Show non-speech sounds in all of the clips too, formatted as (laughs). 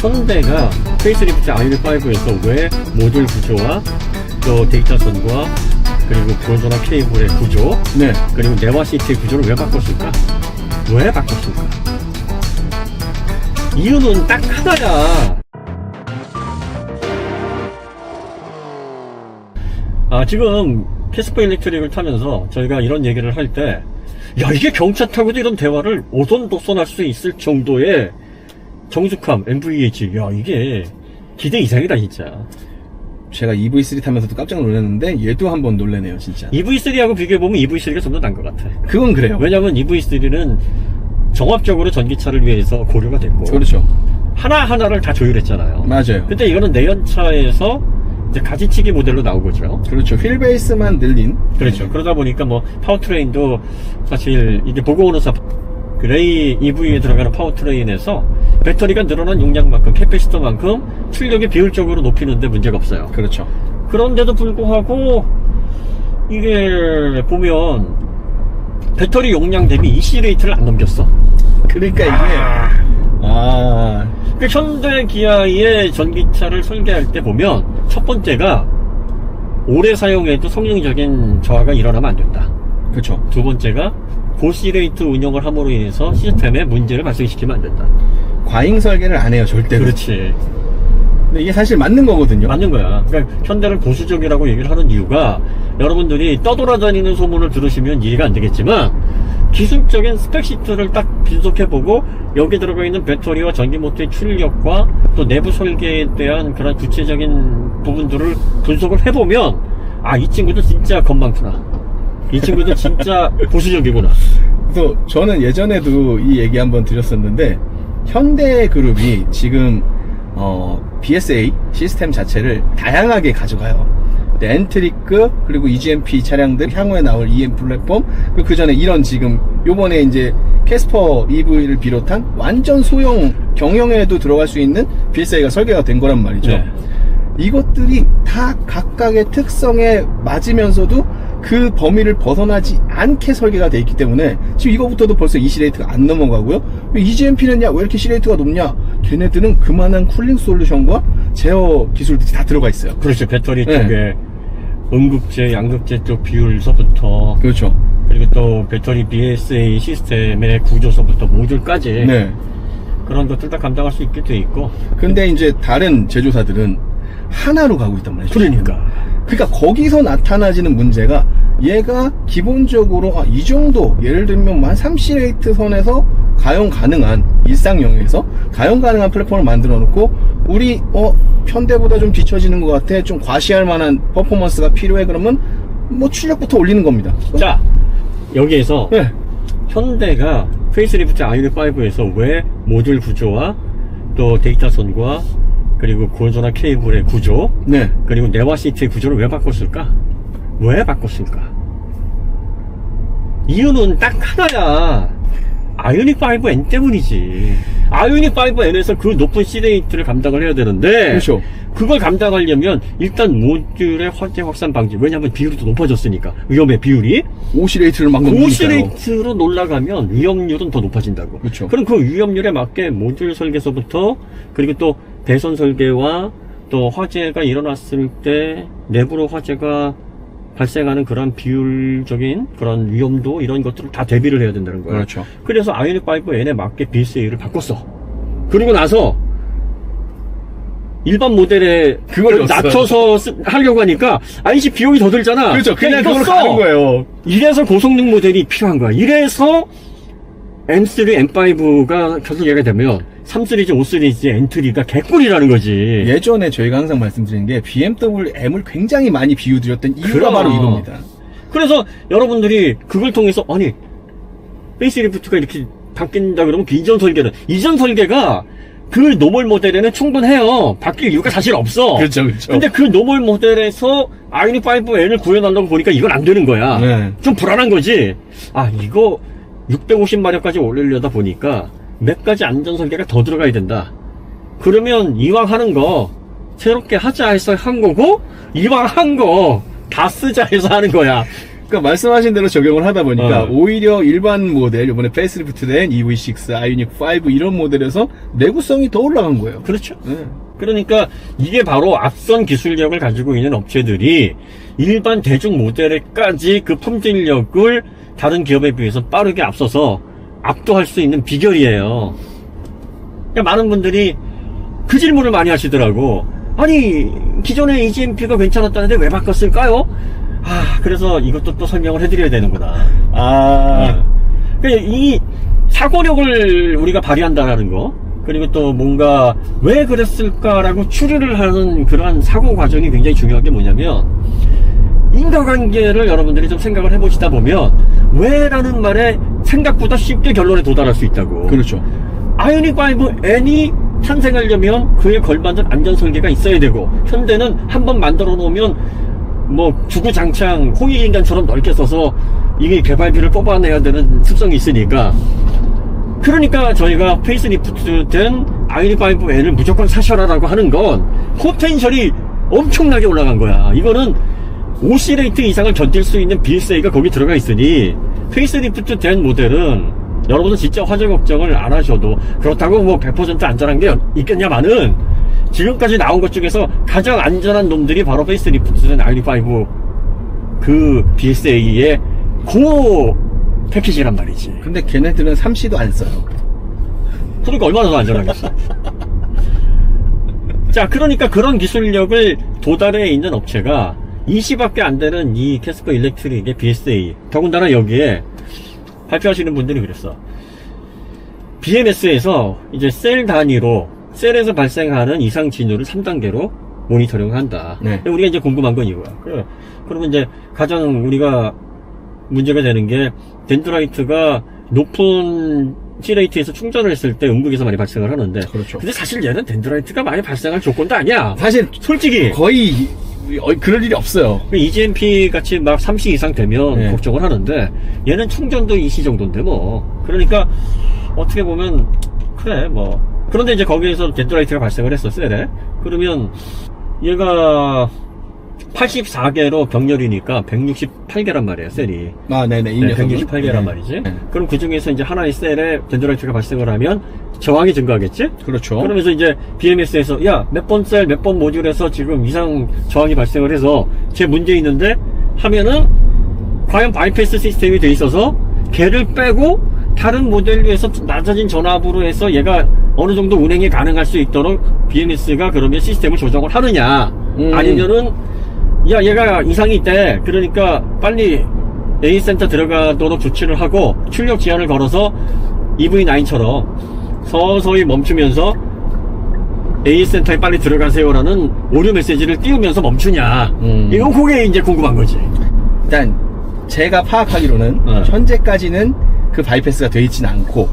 현대가 페이스리프트 아이리5에서 왜 모듈 구조와 또 데이터 선과 그리고 보조나 케이블의 구조 네. 그리고 네와 시트의 구조를 왜 바꿨을까? 왜 바꿨을까? 이유는 딱 하나야. 아, 지금 캐스퍼 일렉트릭을 타면서 저희가 이런 얘기를 할 때, 야, 이게 경차 타고도 이런 대화를 오손도손할 수 있을 정도의 정숙함, MVH. 야, 이게 기대 이상이다, 진짜. 제가 EV3 타면서도 깜짝 놀랐는데 얘도 한번 놀래네요, 진짜. EV3하고 비교해보면 EV3가 좀 더 나은 것 같아. 그건 그래요. 왜냐면 EV3는 종합적으로 전기차를 위해서 고려가 됐고, 그렇죠. 하나하나를 다 조율했잖아요. 맞아요. 근데 이거는 내연차에서 이제 가지치기 모델로 나온 거죠. 그렇죠. 휠 베이스만 늘린. 그렇죠. 그러다 보니까 뭐 파워트레인도 사실 이게 보고 오는 사 그레이 EV에 들어가는 파워트레인에서 배터리가 늘어난 용량만큼 캐패시터만큼 출력이 비율적으로 높이는데 문제가 없어요. 그렇죠. 그런데도 불구하고 이게 보면 배터리 용량 대비 EC 레이트를 안 넘겼어. 그러니까 이게 아 그 현대 기아의 전기차를 설계할 때 보면 첫 번째가 오래 사용해도 성능적인 저하가 일어나면 안 된다. 그렇죠. 두 번째가 고시레이트 운영을 함으로 인해서 시스템에 문제를 발생시키면 안 된다. 과잉 설계를 안 해요, 절대로. 그렇지. 근데 이게 사실 맞는 거거든요. 맞는 거야. 그러니까 현대를 보수적이라고 얘기를 하는 이유가 여러분들이 떠돌아다니는 소문을 들으시면 이해가 안 되겠지만 기술적인 스펙 시트를 딱 분석해보고 여기 들어가 있는 배터리와 전기 모터의 출력과 또 내부 설계에 대한 그런 구체적인 부분들을 분석을 해보면 아 이 친구도 진짜 건망투나 이 친구도 진짜 보수적이구나 그래서 저는 예전에도 이 얘기 한번 드렸었는데 현대 그룹이 지금 어, BSA 시스템 자체를 다양하게 가져가요. 네, 엔트리급 그리고 EGMP 차량들 향후에 나올 EM 플랫폼 그리고 그 전에 이런 지금 요번에 이제 캐스퍼 EV를 비롯한 완전 소형 경영에도 들어갈 수 있는 BSA가 설계가 된 거란 말이죠. 네. 이것들이 다 각각의 특성에 맞으면서도 그 범위를 벗어나지 않게 설계가 돼 있기 때문에 지금 이거부터도 벌써 EC 레이트가 안 넘어가고요. EGMP는 야 왜 이렇게 C 레이트가 높냐? 걔네들은 그만한 쿨링 솔루션과 제어 기술들이 다 들어가 있어요. 그렇죠 배터리 네. 쪽에 음극재 양극재 쪽 비율서부터 그렇죠. 그리고 또 배터리 BSA 시스템의 구조서부터 모듈까지 네. 그런 것들 다 감당할 수 있게 돼 있고 근데 이제 다른 제조사들은 하나로 가고 있단 말이죠. 그러니까 그러니까 거기서 나타나지는 문제가 얘가 기본적으로 아, 이 정도 예를 들면 뭐 한 3시레이트 선에서 가용 가능한 일상 영역에서 가용 가능한 플랫폼을 만들어 놓고 우리 어 현대보다 좀 뒤처지는 것 같아 좀 과시할 만한 퍼포먼스가 필요해 그러면 뭐 출력부터 올리는 겁니다. 자 여기에서 네. 현대가 페이스리프트 아이리5에서 왜 모듈 구조와 또 데이터선과 그리고 고전화 케이블의 구조 네. 그리고 네와 시트의 구조를 왜 바꿨을까? 왜 바꿨을까? 이유는 딱 하나야. 아이오닉 5N 때문이지. 아이오닉 5N에서 그 높은 C레이트를 감당을 해야 되는데. 그렇죠. 그걸 감당하려면 일단 모듈의 화재 확산 방지. 왜냐하면 비율이 더 높아졌으니까. 위험의 비율이. 5시레이트를 막 넘기니까요. 고시레이트로 올라가면 위험률은 더 높아진다고. 그렇죠. 그럼 그 위험률에 맞게 모듈 설계서부터 그리고 또 배선 설계와 또 화재가 일어났을 때 내부로 화재가 발생하는 그런 비율적인 그런 위험도 이런 것들을 다 대비를 해야 된다는 거예요. 그렇죠. 그래서 아이오닉 5N에 맞게 BSA를 바꿨어. 그리고 나서 일반 모델에 그걸 넣었어요. 낮춰서 쓰- 하려고 하니까 아니지 비용이 더 들잖아. 그렇죠. 그냥 이거 그걸로 써. 가는 거예요. 이래서 고성능 모델이 필요한 거야. 이래서 M3, M5가 결승하게 되면 3 시리즈, 5 시리즈, N3가 개꿀이라는 거지. 예전에 저희가 항상 말씀드린 게 BMW M을 굉장히 많이 비유드렸던 이유가 그럼. 바로 이겁니다. 그래서 여러분들이 그걸 통해서 아니 페이스리프트가 이렇게 바뀐다 그러면 그 이전 설계는 이전 설계가 그 노멀 모델에는 충분해요. 바뀔 이유가 사실 없어. 그렇죠, 그렇죠. 근데 그 노멀 모델에서 아이오닉 5N을 구해달라고 보니까 이건 안 되는 거야. 네. 좀 불안한 거지. 아 이거 650마력까지 올리려다 보니까 몇 가지 안전 설계가 더 들어가야 된다. 그러면 이왕 하는 거 새롭게 하자 해서 한 거고 이왕 한 거 다 쓰자 해서 하는 거야. 그러니까 말씀하신 대로 적용을 하다 보니까 어. 오히려 일반 모델 이번에 페이스리프트된 EV6, 아이오닉 5 이런 모델에서 내구성이 더 올라간 거예요. 그렇죠. 네. 그러니까 이게 바로 앞선 기술력을 가지고 있는 업체들이 일반 대중 모델에까지 그 품질력을 다른 기업에 비해서 빠르게 앞서서 압도할 수 있는 비결이에요. 그러니까 많은 분들이 그 질문을 많이 하시더라고. 아니, 기존의 EGMP가 괜찮았다는데 왜 바꿨을까요? 아, 그래서 이것도 또 설명을 해드려야 되는구나. 아, 그러니까 이 사고력을 우리가 발휘한다라는 거 그리고 또 뭔가 왜 그랬을까라고 추리를 하는 그러한 사고 과정이 굉장히 중요한 게 뭐냐면 인과관계를 여러분들이 좀 생각을 해보시다 보면 왜라는 말에 생각보다 쉽게 결론에 도달할 수 있다고. 그렇죠. 아이오닉 5N이 탄생하려면 그에 걸맞은 안전 설계가 있어야 되고 현대는 한번 만들어 놓으면 뭐 주구장창 홍익인간처럼 넓게 써서 이게 개발비를 뽑아내야 되는 습성이 있으니까. 그러니까 저희가 페이스리프트 된 아이오닉 5N을 무조건 사셔라라고 하는 건 포텐셜이 엄청나게 올라간 거야. 이거는 50레이트 이상을 견딜 수 있는 BSA가 거기 들어가 있으니 페이스리프트 된 모델은 여러분은 진짜 화재 걱정을 안 하셔도 그렇다고 뭐 100% 안전한 게 있겠냐마는 지금까지 나온 것 중에서 가장 안전한 놈들이 바로 페이스리프트 된 i5 그 BSA의 고 패키지란 말이지 근데 걔네들은 3C도 안 써요. 그러니까 얼마나 더 안전하겠어. (laughs) 자, 그러니까 그런 기술력을 도달해 있는 업체가 20밖에 안 되는 이 캐스퍼 일렉트릭의 BSA. 더군다나 여기에 발표하시는 분들이 그랬어. BMS에서 이제 셀 단위로, 셀에서 발생하는 이상 진후를 3단계로 모니터링을 한다. 네. 우리가 이제 궁금한 건 이거야. 그래. 그러면 이제 가장 우리가 문제가 되는 게 덴드라이트가 높은 C레이트에서 충전을 했을 때 음극에서 많이 발생을 하는데 그렇죠. 근데 사실 얘는 덴드라이트가 많이 발생할 조건도 아니야 사실 솔직히 거의 어, 그럴 일이 없어요. EGMP 같이 막 3C 이상 되면 네. 걱정을 하는데 얘는 충전도 2C 정도인데 뭐 그러니까 어떻게 보면 그래 뭐 그런데 이제 거기에서 덴드라이트가 발생을 했어 셀에 그러면 얘가 84개로 병렬이니까 168개란 말이에요 셀이 아, 네네. 이 네, 녀석은. 168개란 네. 말이지. 네. 그럼 그 중에서 이제 하나의 셀에 덴드라이트가 발생을 하면 저항이 증가하겠지? 그렇죠. 그러면서 이제 BMS에서 야, 몇 번 셀, 몇 번 모듈에서 지금 이상 저항이 발생을 해서 제 문제 있는데 하면은 과연 바이패스 시스템이 돼 있어서 걔를 빼고 다른 모델에서 낮아진 전압으로 해서 얘가 어느 정도 운행이 가능할 수 있도록 BMS가 그러면 시스템을 조정을 하느냐 음. 아니면은 야 얘가 이상이 있대 그러니까 빨리 A 센터 들어가도록 조치를 하고 출력 제한을 걸어서 EV9처럼 서서히 멈추면서 A 센터에 빨리 들어가세요라는 오류 메시지를 띄우면서 멈추냐 음. 이건 그게 이제 궁금한 거지 일단 제가 파악하기로는 네. 현재까지는 그 바이패스가 돼 있지는 않고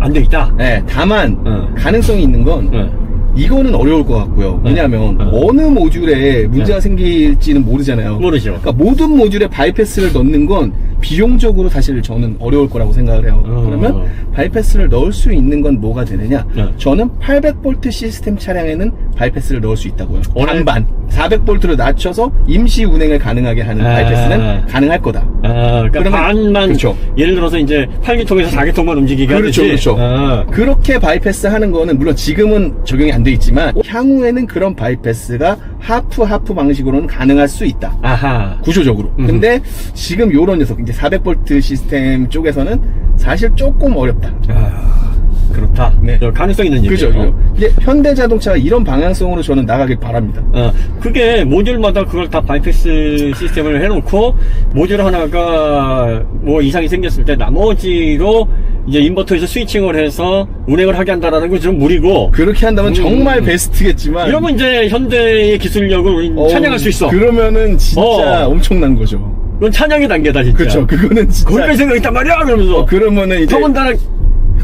안 돼 있다 네, 다만 네. 가능성이 있는 건 네. 이거는 어려울 것 같고요. 네. 왜냐하면 네. 어느 모듈에 문제가 네. 생길지는 모르잖아요. 모르죠 그러니까 모든 모듈에 바이패스를 넣는 건 비용적으로 사실 저는 어려울 거라고 생각을 해요. 어. 그러면 바이패스를 넣을 수 있는 건 뭐가 되느냐? 네. 저는 800V 시스템 차량에는 바이패스를 넣을 수 있다고요. 오늘- 반 반 400V로 낮춰서 임시 운행을 가능하게 하는 아. 바이패스는 가능할 거다. 아, 그러니까 그러면- 반만 그렇죠. 예를 들어서 이제 8기통에서 4기통만 움직이게 그렇죠, 하듯이 그렇죠. 아, 그렇게 바이패스 하는 거는 물론 지금은 적용이 안 돼 있지만 향후에는 그런 바이패스가 하프 하프 방식으로는 가능할 수 있다. 아하 구조적으로. 음. 근데 지금 요런 녀석 이제 400V 시스템 쪽에서는 사실 조금 어렵다. 아, 그렇다 네. 저 가능성 있는 그죠? 얘기예요 그죠? 이제 현대 자동차가 이런 방향성으로 저는 나가길 바랍니다. 어, 그게 모듈마다 그걸 다 바이패스 시스템을 해놓고 모듈 하나가 뭐 이상이 생겼을 때 나머지로 이제 인버터에서 스위칭을 해서 운행을 하게 한다라는 건 좀 무리고 그렇게 한다면 음. 정말 베스트겠지만 이러면 이제 현대의 기술력을 어, 찬양할 수 있어 그러면은 진짜 어. 엄청난 거죠. 그건 찬양의 단계다 진짜 그렇죠. 그거는 진짜 거기까지 생각 있단 말이야 그러면서 어, 그러면은 이제 더군다나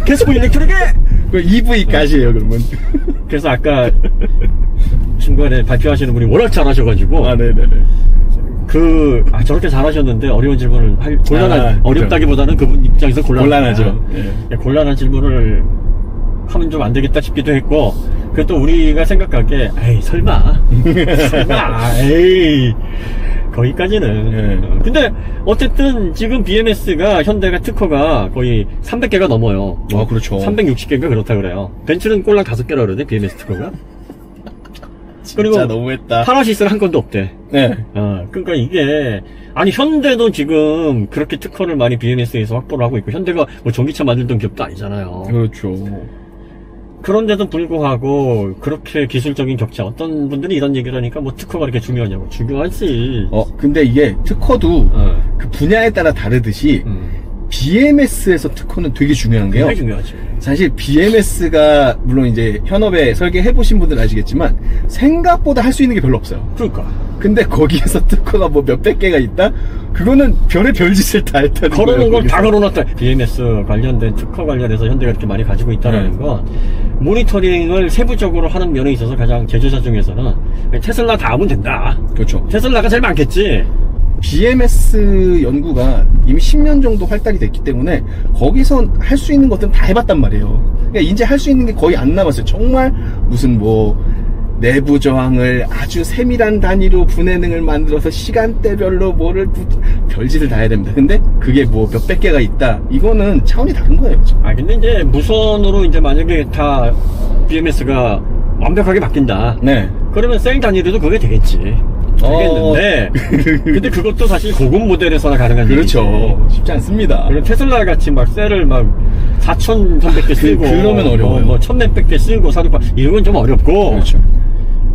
캐스퍼 일렉트릭에 그 EV까지예요, 그러면. 그래서 아까 중간에 발표하시는 분이 워낙 잘하셔가지고 아, 네네네. 그, 아, 저렇게 잘하셨는데 어려운 질문을 할, 곤란한, 아, 어렵다기보다는 그분 입장에서 곤란하다. 곤란하죠. 예. 예, 곤란한 질문을 하면 좀 안 되겠다 싶기도 했고, 그또 우리가 생각하기에, 에이, 설마. (laughs) 설마, 에이. 거기까지는. 예. 어, 근데 어쨌든 지금 BMS가 현대가 특허가 거의 300개가 넘어요. 아, 그렇죠. 360개인가 그렇다 그래요. 벤츠는 꼴랑 5개라 그러네 BMS 특허가. 진짜 그리고 너무했다. 파라시스는 한 건도 없대. 네. 어, 그러니까 이게 아니 현대도 지금 그렇게 특허를 많이 BMS에서 확보를 하고 있고 현대가 뭐 전기차 만들던 기업도 아니잖아요. 그렇죠. 그런데도 불구하고 그렇게 기술적인 격차 어떤 분들이 이런 얘기를 하니까 뭐 특허가 그렇게 중요하냐고 중요하지. 어, 근데 이게 특허도 어. 그 분야에 따라 다르듯이 음. BMS에서 특허는 되게 중요한 게요. 굉장히 중요하지. 사실 BMS가 물론 이제 현업에 설계해 보신 분들 아시겠지만 생각보다 할 수 있는 게 별로 없어요. 그러니까 근데 거기에서 (laughs) 특허가 뭐 몇백 개가 있다? 그거는 별의 별짓을 다 했다는 걸어놓은 거예요, 걸다 거기서. 걸어놨다. BMS 관련된 특허 관련해서 현대가 이렇게 많이 가지고 있다는 네. 건 모니터링을 세부적으로 하는 면에 있어서 가장 제조사 중에서는 테슬라 다 하면 된다. 그렇죠. 테슬라가 제일 많겠지. BMS 연구가 이미 10년 정도 활달이 됐기 때문에 거기서 할 수 있는 것들은 다 해봤단 말이에요. 그러니까 이제 할 수 있는 게 거의 안 남았어요. 정말 무슨 뭐 내부 저항을 아주 세밀한 단위로 분해능을 만들어서 시간대별로 뭐를 부- 별짓을 다 해야 됩니다. 근데 그게 뭐 몇백 개가 있다. 이거는 차원이 다른 거예요. 지금. 아 근데 이제 무선으로 이제 만약에 다 BMS가 완벽하게 바뀐다. 네. 그러면 셀 단위로도 그게 되겠지. 되겠는데, (laughs) 근데 그것도 사실 고급 모델에서나 가능한 어. 그렇죠. 일이지. 쉽지 않습니다. 그리고 테슬라 같이 막 셀을 막 4,300개 쓰고, 그- 그러면 어려워요. 뭐, 뭐 1,100개 쓰고, 사료파 이런 건 좀 어렵고, 그렇죠.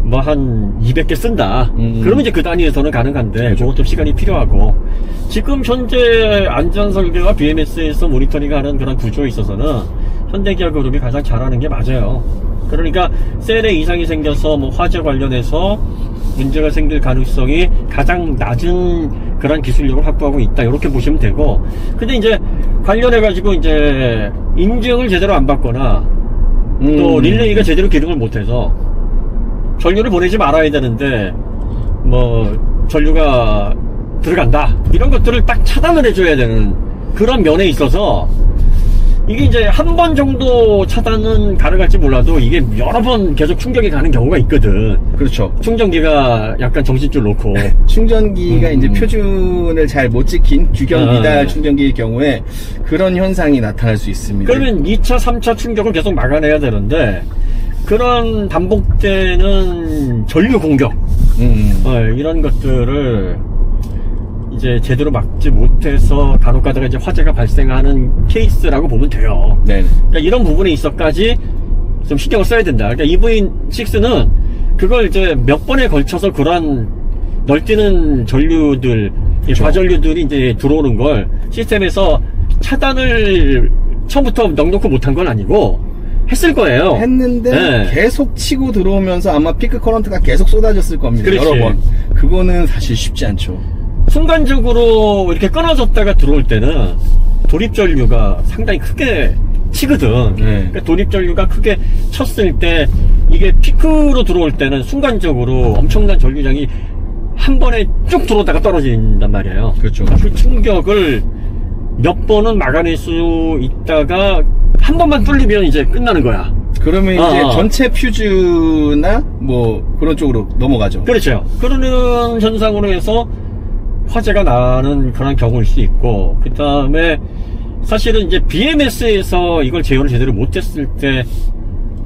뭐 한 200개 쓴다. 음. 그러면 이제 그 단위에서는 가능한데, 그렇죠. 그것도 시간이 필요하고, 지금 현재 안전 설계와 BMS에서 모니터링하는 그런 구조에 있어서는 현대기아 그룹이 가장 잘하는 게 맞아요. 그러니까 셀에 이상이 생겨서 뭐 화재 관련해서 문제가 생길 가능성이 가장 낮은 그런 기술력을 확보하고 있다. 이렇게 보시면 되고. 근데 이제 관련해 가지고 이제 인증을 제대로 안 받거나 또 음. 릴레이가 제대로 기능을 못해서 전류를 보내지 말아야 되는데 뭐 전류가 들어간다 이런 것들을 딱 차단을 해줘야 되는 그런 면에 있어서 이게 이제 한 번 정도 차단은 가능할지 몰라도 이게 여러 번 계속 충격이 가는 경우가 있거든 그렇죠. 충전기가 약간 정신줄 놓고 (laughs) 충전기가 음. 이제 표준을 잘 못 지킨 아, 미달 네. 충전기일 경우에 그런 현상이 나타날 수 있습니다. 그러면 2차, 3차 충격을 계속 막아내야 되는데 그런 반복되는 전류 공격 음, 어, 이런 것들을 이제 제대로 막지 못해서 간혹 가다가 이제 화재가 발생하는 케이스라고 보면 돼요. 네. 그러니까 이런 부분에 있어까지 좀 신경을 써야 된다. 그러니까 EV6는 그걸 이제 몇 번에 걸쳐서 그러한 널뛰는 전류들, 이 그렇죠. 과전류들이 이제 들어오는 걸 시스템에서 차단을 처음부터 넉넉히 못한 건 아니고 했을 거예요. 했는데 네. 계속 치고 들어오면서 아마 피크 커런트가 계속 쏟아졌을 겁니다. 그렇지. 여러 번. 그거는 사실 쉽지 않죠. 순간적으로 이렇게 끊어졌다가 들어올 때는 돌입전류가 상당히 크게 치거든. 네. 그러니까 돌입전류가 크게 쳤을 때 이게 피크로 들어올 때는 순간적으로 엄청난 전류량이 한 번에 쭉 들어오다가 떨어진단 말이에요. 그렇죠. 그 충격을 몇 번은 막아낼 수 있다가 한 번만 뚫리면 이제 끝나는 거야. 그러면 이제 아, 아. 전체 퓨즈나 뭐 그런 쪽으로 넘어가죠. 그렇죠. 그러는 현상으로 해서 화재가 나는 그런 경우일 수 있고, 그 다음에 사실은 이제 BMS에서 이걸 제어를 제대로 못했을 때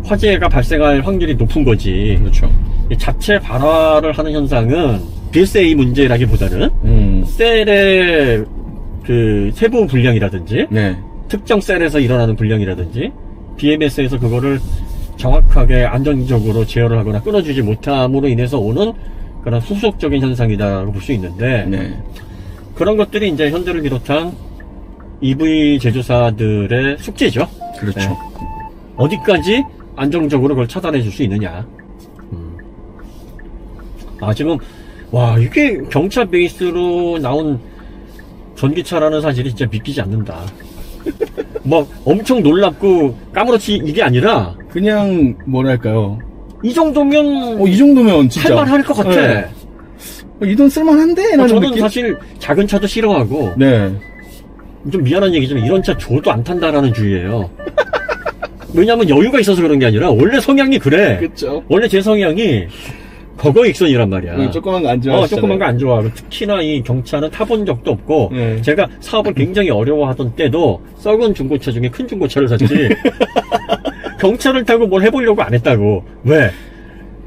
화재가 발생할 확률이 높은 거지. 그렇죠. 이 자체 발화를 하는 현상은 BSA 문제라기보다는 음. 셀의 그 세부 불량이라든지 네. 특정 셀에서 일어나는 불량이라든지 BMS에서 그거를 정확하게 안정적으로 제어를 하거나 끊어주지 못함으로 인해서 오는 그런 후속적인 현상이다라고 볼 수 있는데 네. 그런 것들이 이제 현대를 비롯한 EV 제조사들의 숙제죠. 그렇죠. 네. 어디까지 안정적으로 그걸 차단해 줄 수 있느냐. 음. 아, 지금, 와, 이게 경차 베이스로 나온 전기차라는 사실이 진짜 믿기지 않는다. 막 엄청 놀랍고 까무러치 이게 아니라 그냥 뭐랄까요. 이 정도면 어, 이 정도면 진짜 할만할 것 같아. 네. 어, 이돈 쓸만한데? 라는 저는 느낌? 사실 작은 차도 싫어하고 네. 좀 미안한 얘기지만 이런 차 줘도 안 탄다라는 주의예요. (laughs) 왜냐하면 여유가 있어서 그런 게 아니라 원래 성향이 그래. 그쵸. 원래 제 성향이 거거 익선이란 말이야. 응, 조그만 거 안 좋아. 어, 조그만 거 안 좋아하고 특히나 이 경차는 타본 적도 없고 네. 제가 사업을 굉장히 어려워하던 때도 썩은 중고차 중에 큰 중고차를 샀지 (laughs) 경차를 타고 뭘 해보려고 안 했다고 왜?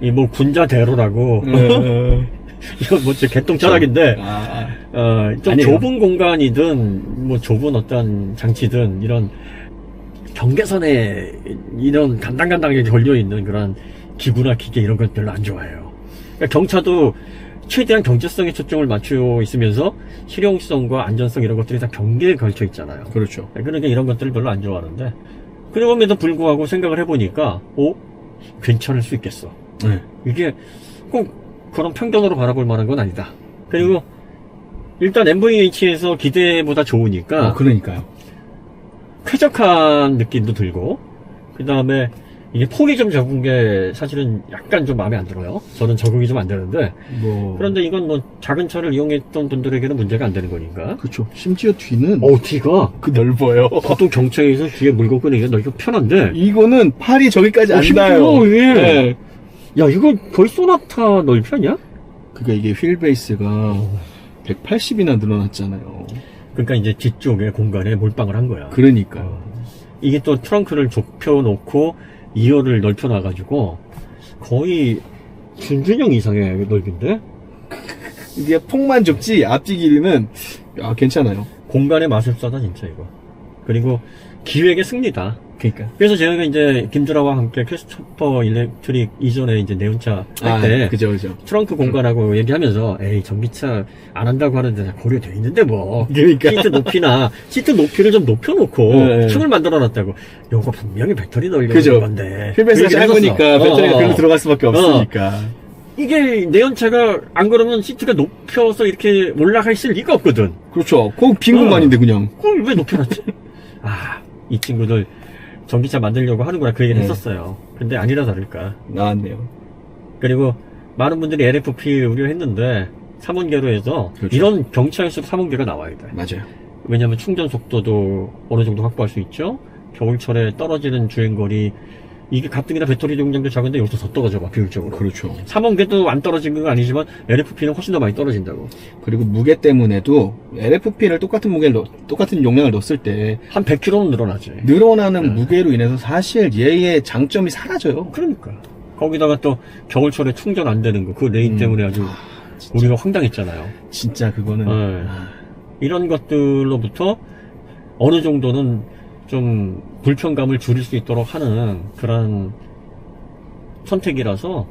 이 뭐 군자대로라고 네. (laughs) 이건 뭐제 개똥 철학인데 아, 어, 좀 아니에요. 좁은 공간이든 뭐 좁은 어떤 장치든 이런 경계선에 이런 간당간당하게 걸려있는 그런 기구나 기계 이런 건 별로 안 좋아해요. 그러니까 경차도 최대한 경제성에 초점을 맞추고 있으면서 실용성과 안전성 이런 것들이 다 경계에 걸쳐 있잖아요. 그렇죠. 그러니까 이런 것들을 별로 안 좋아하는데 그럼에도 불구하고 생각을 해보니까 오 괜찮을 수 있겠어. 네. 이게 꼭 그런 편견으로 바라볼 만한 건 아니다. 그리고 일단 MVH에서 기대보다 좋으니까 어, 그러니까요. 쾌적한 느낌도 들고 그 다음에 이게 폭이 좀 적은 게 사실은 약간 좀 마음에 안 들어요. 저는 적응이 좀 안 되는데 뭐. 그런데 이건 뭐 작은 차를 이용했던 분들에게는 문제가 안 되는 거니까. 그렇죠. 심지어 뒤는 어 뒤가 그 넓어요. 보통 경차에서 뒤에 물건 끄는 게 넓고 편한데 이거는 팔이 저기까지 어, 안 닿아요. 이게. 네. 야 이거 거의 소나타 넓이 아니야? 그러니까 이게 휠 베이스가 180이나 늘어났잖아요. 그러니까 이제 뒤쪽에 공간에 몰빵을 한 거야. 그러니까. 어. 이게 또 트렁크를 좁혀 놓고 2열을 넓혀 놔가지고 거의 준준형 이상의 넓인데 이게 폭만 좁지 앞뒤 길이는 아, 괜찮아요. 공간의 마술사다 진짜 이거. 그리고 기획의 승리다. 그러니까. 그래서 제가 이제 김주라와 함께 캐스터퍼 일렉트릭 이전에 이제 내연차 할 아, 때 그죠, 그죠. 트렁크 공간하고 얘기하면서 에이 전기차 안 한다고 하는데 다 고려돼 있는데 뭐 그러니까. 시트 높이나 시트 높이를 좀 높여놓고 네. 층을 만들어놨다고 요거 분명히 배터리 넣으려는 그죠. 건데 휠 베이스가 그 얘기를 했었어. 짧으니까 배터리가 어, 글로 어. 들어갈 수밖에 없으니까. 이게 내연차가 안 그러면 시트가 높여서 이렇게 올라가 있을 리가 없거든 그렇죠. 그빈 어. 공간인데 그냥. 그걸 왜 높여놨지? (laughs) 아 이 친구들 전기차 만들려고 하는구나 그 얘기를 네. 했었어요 근데 아니라 다를까 나왔네요. 그리고 많은 분들이 LFP 우려했는데 3원계로해서 그렇죠. 이런 경차일수록 3원계가 나와야 돼. 맞아요. 왜냐하면 충전 속도도 어느 정도 확보할 수 있죠. 겨울철에 떨어지는 주행거리 이게 가뜩이나 배터리 용량도 작은데 여기서 더 떨어져 봐 비율적으로. 그렇죠. 3원계도 안 떨어진 건 아니지만 LFP는 훨씬 더 많이 떨어진다고. 그리고 무게 때문에도 LFP를 똑같은 무게를 넣- 똑같은 용량을 넣었을 때 한 100kg는 늘어나지. 늘어나는 네. 무게로 인해서 사실 얘의 장점이 사라져요. 그러니까. 거기다가 또 겨울철에 충전 안 되는 거 그 레인 음. 때문에 아주 우리가 황당했잖아요. 진짜 그거는 네. 이런 것들로부터 어느 정도는 좀 불편감을 줄일 수 있도록 하는 그런 선택이라서